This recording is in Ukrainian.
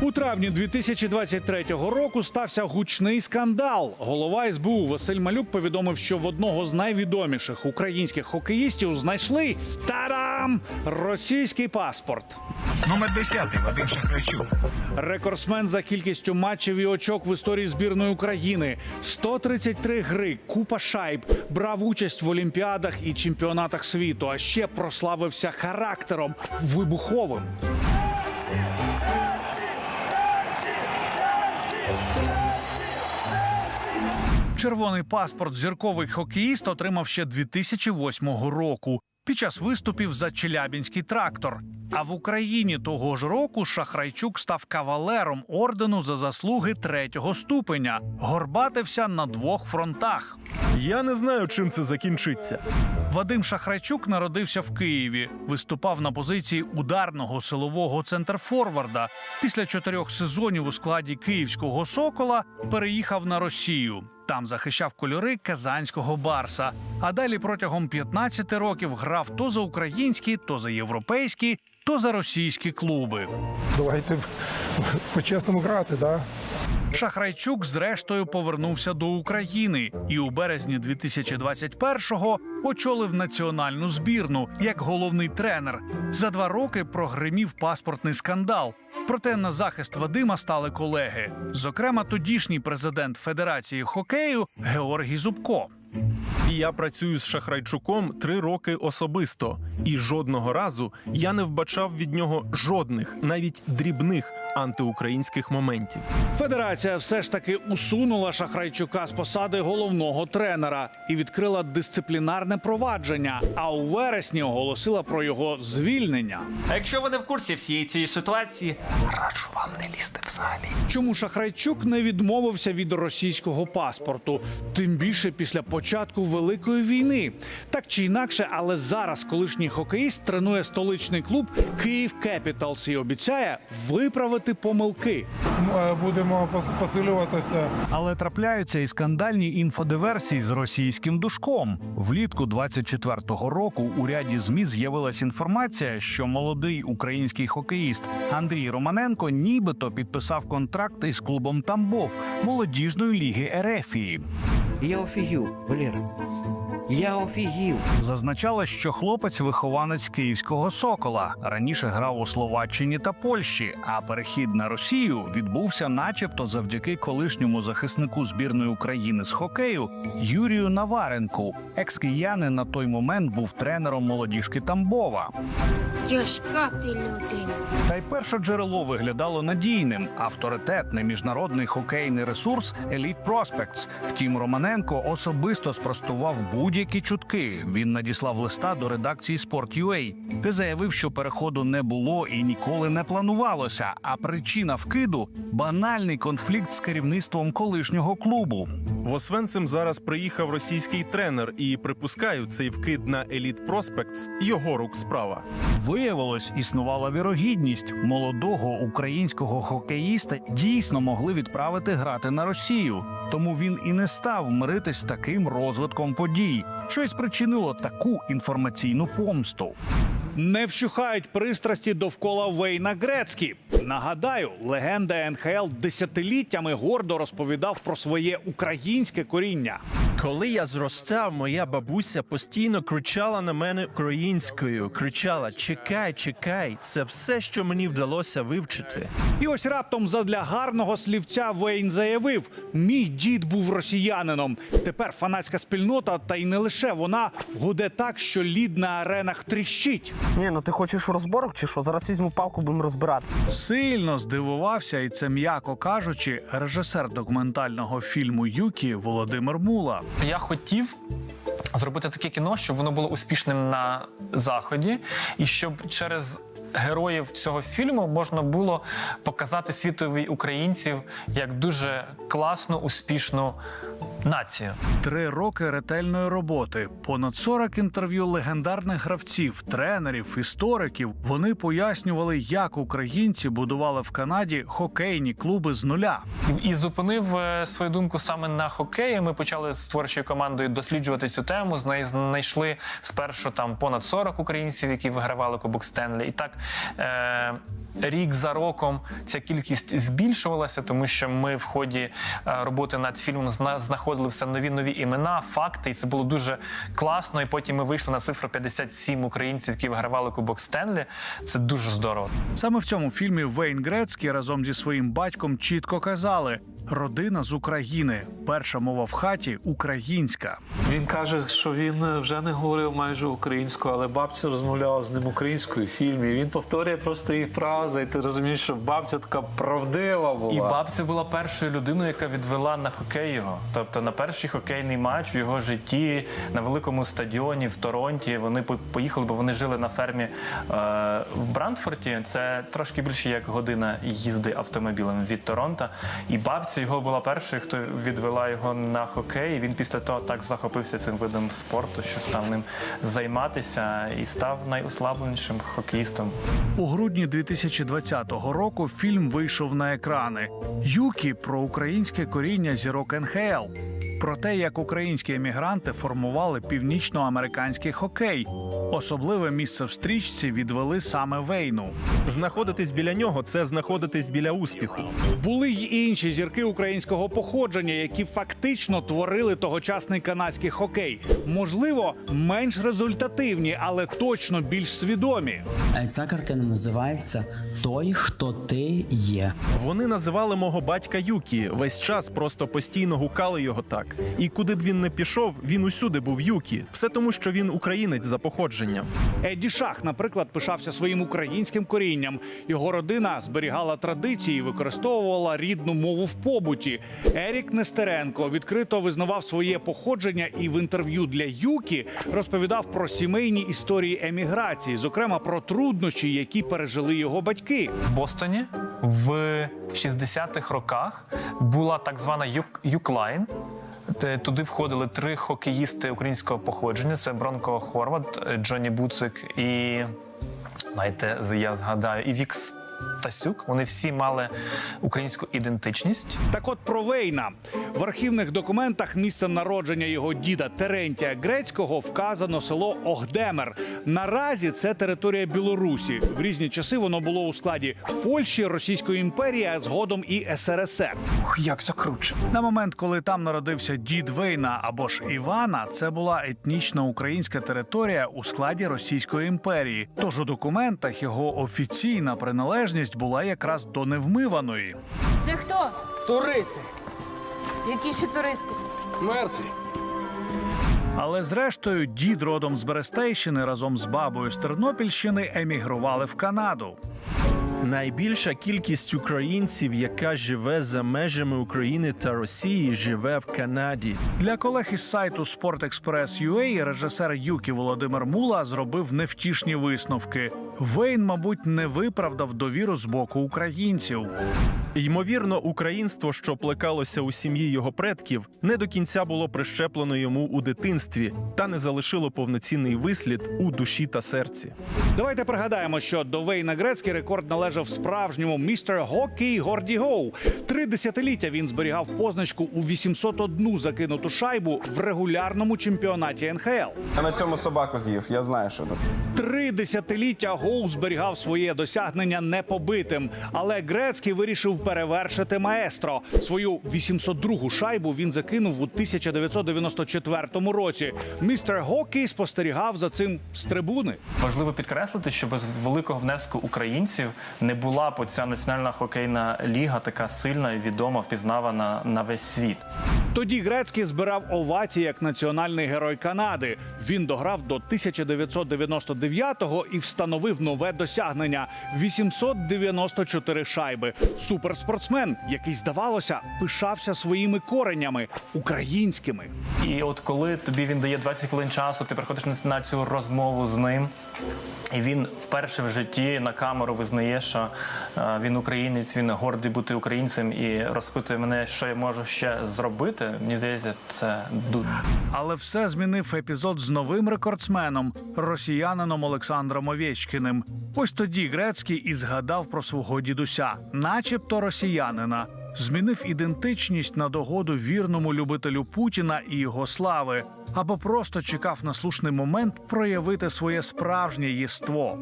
У травні 2023 року стався гучний скандал. Голова СБУ Василь Малюк повідомив, що в одного з найвідоміших українських хокеїстів знайшли тарам російський паспорт. Номер 10 Вадим Шахрайчук. Рекордсмен за кількістю матчів і очок в історії збірної України. 133 гри, купа шайб, брав участь в олімпіадах і чемпіонатах світу. А ще прославився характером вибуховим. Червоний паспорт зірковий хокеїст отримав ще 2008 року під час виступів за Челябінський трактор. А в Україні того ж року Шахрайчук став кавалером ордену за заслуги третього ступеня. Горбатився на двох фронтах. Я не знаю, чим це закінчиться. Вадим Шахрайчук народився в Києві, виступав на позиції ударного силового центрфорварда. Після чотирьох сезонів у складі київського сокола переїхав на Росію. Там захищав кольори казанського барса. А далі протягом 15 років грав то за українські, то за європейські, то за російські клуби. Давайте по-чесному грати, да? Шахрайчук зрештою повернувся до України і у березні 2021-го очолив національну збірну як головний тренер. За два роки прогримів паспортний скандал. Проте на захист Вадима стали колеги, зокрема, тодішній президент Федерації хокею Георгій Зубко. І я працюю з Шахрайчуком три роки особисто, і жодного разу я не вбачав від нього жодних, навіть дрібних антиукраїнських моментів. Федерація все ж таки усунула Шахрайчука з посади головного тренера і відкрила дисциплінарне провадження. А у вересні оголосила про його звільнення. А якщо ви не в курсі всієї цієї ситуації, раджу вам не лізти взагалі. Чому Шахрайчук не відмовився від російського паспорту, тим більше після початку великої війни. Так чи інакше, але зараз колишній хокеїст тренує столичний клуб Київ Кепіталс і обіцяє виправити помилки. См- е, Будемо посилюватися. Але трапляються і скандальні інфодиверсії з російським душком. Влітку 24-го року у ряді змі з'явилась інформація, що молодий український хокеїст Андрій Романенко нібито підписав контракт із клубом Тамбов молодіжної ліги Ерефії. Я офігів, Валера. Я офігів. Зазначалось, що хлопець вихованець київського сокола раніше грав у Словаччині та Польщі, а перехід на Росію відбувся, начебто, завдяки колишньому захиснику збірної України з хокею Юрію Наваренку. Екс-киянин на той момент був тренером молодіжки Тамбова. Тяжка ти людина. Та й перше джерело виглядало надійним. Авторитетний міжнародний хокейний ресурс Elite Prospects. Втім, Романенко особисто спростував будь-які чутки. Він надіслав листа до редакції Sport.ua, де заявив, що переходу не було і ніколи не планувалося. А причина вкиду банальний конфлікт з керівництвом колишнього клубу. В Освенцим зараз приїхав російський тренер, і припускаю, цей вкид на Еліт Проспектс його рук справа. Виявилось, існувала вірогідність молодого українського хокеїста дійсно могли відправити грати на Росію. Тому він і не став миритись з таким розвитком подій, що й спричинило таку інформаційну помсту. Не вщухають пристрасті довкола Вейна Грецькі. Нагадаю, легенда НХЛ десятиліттями гордо розповідав про своє українське коріння. Коли я зростав, моя бабуся постійно кричала на мене українською. Кричала: Чекай, чекай, це все, що мені вдалося вивчити. І ось раптом задля гарного слівця Вейн заявив: мій дід був росіянином. Тепер фанатська спільнота, та й не лише вона гуде так, що лід на аренах тріщить. Ні, ну ти хочеш розборок чи що? Зараз візьму палку, будемо розбиратися. Сильно здивувався, і це м'яко кажучи, режисер документального фільму Юкі Володимир Мула. Я хотів зробити таке кіно, щоб воно було успішним на заході, і щоб через героїв цього фільму можна було показати світові українців як дуже класну, успішну націю. Три роки ретельної роботи, понад 40 інтерв'ю легендарних гравців, тренерів, істориків. Вони пояснювали, як українці будували в Канаді хокейні клуби з нуля. І, зупинив е, свою думку саме на хокеї. Ми почали з творчою командою досліджувати цю тему. Знай- Знайшли спершу там понад 40 українців, які вигравали Кубок Стенлі. І так Е, Рік за роком ця кількість збільшувалася, тому що ми в ході е, роботи над фільмом зна- знаходили все нові нові імена, факти, і це було дуже класно. І потім ми вийшли на цифру 57 українців, які вигравали Кубок Стенлі. Це дуже здорово. Саме в цьому фільмі Вейн Грецький разом зі своїм батьком чітко казали: родина з України, перша мова в хаті українська. Він каже, що він е, вже не говорив майже українською, але бабця розмовляла з ним українською в фільмі. І він повторює просто її фрази, і ти розумієш, що бабця така правдива була. І бабця була першою людиною, яка відвела на хокей його. Тобто на перший хокейний матч в його житті на великому стадіоні в Торонті. Вони по- поїхали, бо вони жили на фермі е, в Брантфорті. Це трошки більше як година їзди автомобілем від Торонто. І бабця його була першою, хто відвела його на хокей. Він після того так захопився цим видом спорту, що став ним займатися і став найуслабленішим хокеїстом У грудні 2020 року фільм вийшов на екрани. Юкі про українське коріння зірок НХЛ. Про те, як українські емігранти формували північноамериканський хокей. Особливе місце в стрічці відвели саме Вейну. Знаходитись біля нього це знаходитись біля успіху. Були й інші зірки українського походження, які фактично творили тогочасний канадський хокей. Можливо, менш результативні, але точно більш свідомі. Ця картина називається Той, хто ти є. Вони називали мого батька Юкі. Весь час просто постійно гукали його так. І куди б він не пішов, він усюди був Юкі. Все тому, що він українець за походженням. Едді Шах, наприклад, пишався своїм українським корінням. Його родина зберігала традиції, і використовувала рідну мову в побуті. Ерік Нестеренко відкрито визнавав своє походження і в інтерв'ю для Юкі розповідав про сімейні історії еміграції, зокрема про труднощі, які пережили його батьки. в Бостоні в 60-х роках була так звана Юк- Юклайн. Туди входили три хокеїсти українського походження: це Бронко Хорват, Джонні Буцик і знаєте, я згадаю, і Вікс Тасюк. Вони всі мали українську ідентичність. Так от про Вейна в архівних документах місцем народження його діда Терентія Грецького вказано село Охдемер. Наразі це територія Білорусі. В різні часи воно було у складі Польщі, Російської імперії, а згодом і СРСР. Як закручено. На момент, коли там народився дід Вейна або ж Івана, це була етнічна українська територія у складі Російської імперії. Тож у документах його офіційна приналежність була якраз до невмиваної. Це хто? Туристи. Які ще туристи? Мертві. Але зрештою, дід родом з Берестейщини разом з бабою з Тернопільщини емігрували в Канаду. Найбільша кількість українців, яка живе за межами України та Росії, живе в Канаді. Для колег із сайту SportExpress.ua режисер Юкі Володимир Мула зробив невтішні висновки. Вейн, мабуть, не виправдав довіру з боку українців. Ймовірно, українство, що плекалося у сім'ї його предків, не до кінця було прищеплено йому у дитинстві та не залишило повноцінний вислід у душі та серці. Давайте пригадаємо, що до Вейна Грецький рекорд належав справжньому містер Хоккей Горді Гоу. Три десятиліття він зберігав позначку у 801 закинуту шайбу в регулярному чемпіонаті НХЛ. Я на цьому собаку з'їв, я знаю, що тут. Три десятиліття Гоу зберігав своє досягнення непобитим, але Грецький вирішив перевершити маестро. Свою 802-гу шайбу він закинув у 1994 році. Містер Хоккей спостерігав за цим з трибуни. Важливо підкреслити, що без великого внеску українців не була б ця національна хокейна ліга така сильна і відома, впізнавана на весь світ. Тоді Грецький збирав овації як національний герой Канади. Він дограв до 1999-го і встановив нове досягнення 894 шайби. Суперспортсмен, який здавалося, пишався своїми коренями українськими. І от коли тобі він дає 20 хвилин часу, ти приходиш на- цю розмову з ним. І він вперше в житті на камеру визнає, що е, він українець, він гордий бути українцем і розпитує мене, що я можу ще зробити. Мені здається, це ду- Але все змінив епізод з новим рекордсменом, росіянином Олександром Овєчкіним. Ось тоді Грецький і згадав про свого дідуся, начебто росіянина. Змінив ідентичність на догоду вірному любителю Путіна і його слави, або просто чекав на слушний момент проявити своє справжнє єство.